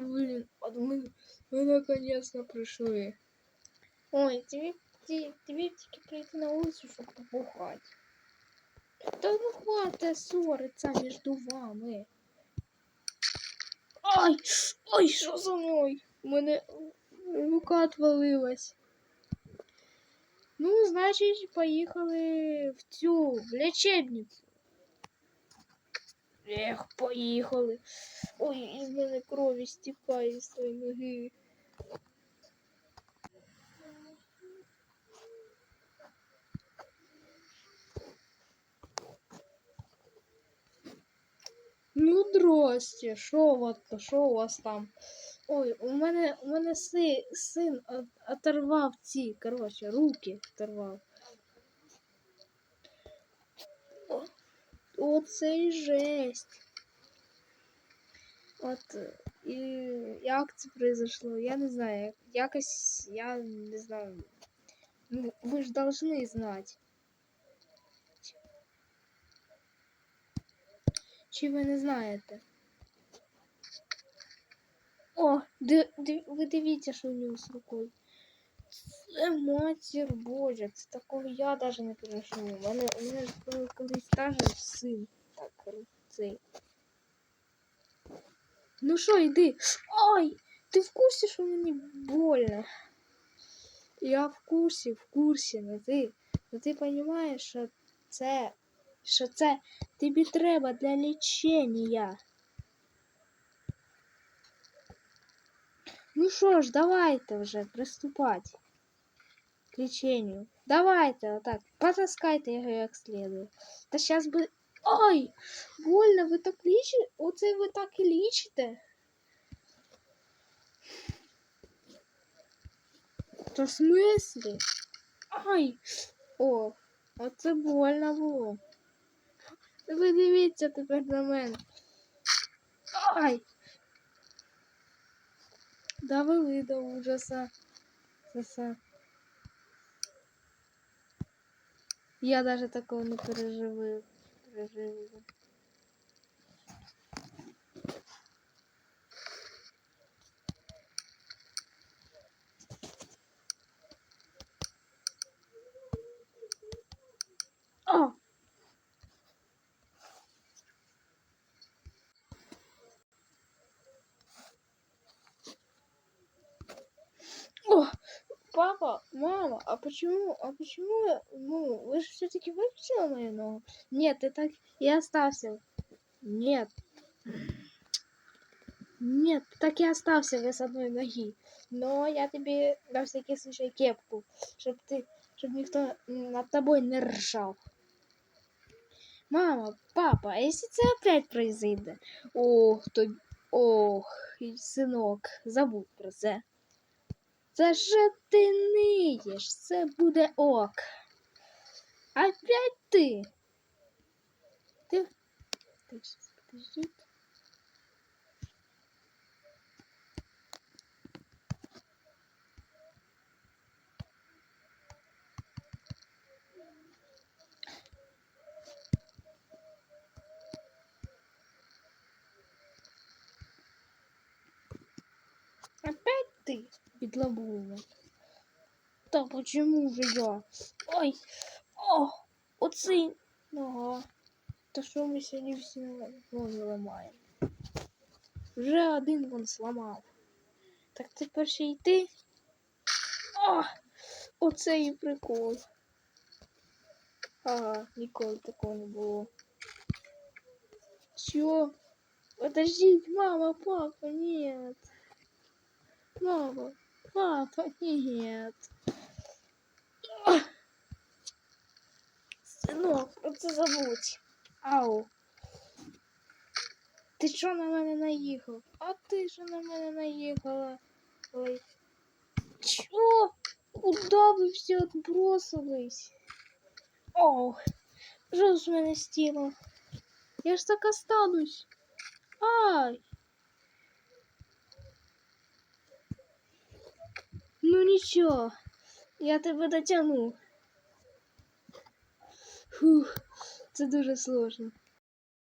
блин, от мы, мы наконец-то пришли. Ой, тебе, тебе, тебе тільки прийти на вулицю, щоб побухати. Та ну хватить ссориться між вами. Ай! Ой, що за мною? У мене рука отвалилась. Ну, значить, поїхали в цю в лечебницю. Ех, поїхали. Ой, із мене крові стікає з твоєї ноги. Ну, здрасте, що вас, що у вас там? Ой, у мене, у мене си, син оторвав ці, коротше, руки оторвав. Оце і жесть. От, е, і як це произошло, я не знаю. як- Якось, я не знаю. Ну, ви ж должны знати. Чи ви не знаєте? О, ди, ди, ви дивіться, що у нього з рукою. Це матір Божа, це такого я навіть не переживу. У мене, у мене ж колись теж син. Так, цей. Ну що, йди. Ай! Ти в курсі, що мені больно? Я в курсі, в курсі, ну ти. Ну ти розумієш, що це. Що це тобі треба для лічення. Ну що ж, давайте вже приступати к лечению. Давайте, вот так, потаскайте його як следует. Та сейчас би... Ой! Больно, ви так лічите? Оце ви так і лічите? То в смислі? Ай! О, оце больно було. Ви дивіться тепер на мене. Ай! Довели до ужаса. Саса. Я даже такого не переживу. переживу. Папа, мама, а почему, а почему, ну, вы же все-таки выключила мою ногу? Нет, ты так и остался. Нет. Нет, так и остался без одной ноги. Но я тебе на всякий случай кепку, чтобы ты, чтобы никто над тобой не ржал. Мама, папа, а если это опять произойдет? Ох, то, ох, сынок, забудь про це. Це же ти ниєш, це буде ок. Опять ти. Ти. Ти ты, бедлобума. Да почему же я? Ой, о, оцей нога. Та що ми сьогодні всі ноги ламаємо? Вже один вон зламав. Так тепер ще ти. О, оце і прикол. Ага, ніколи такого не було. Чё? Подождите, мама, папа, нет. Мама, папа, нет. Синок, про забудь. Ау. Ти що на мене наїхав? А ти що на мене наїхала? Ой. Чо? Куда ви всі отбросились? Ох, що ж мене з тілом? Я ж так останусь. Ай. Ну нічого, я тебе дотягну. Фух, це дуже сложно.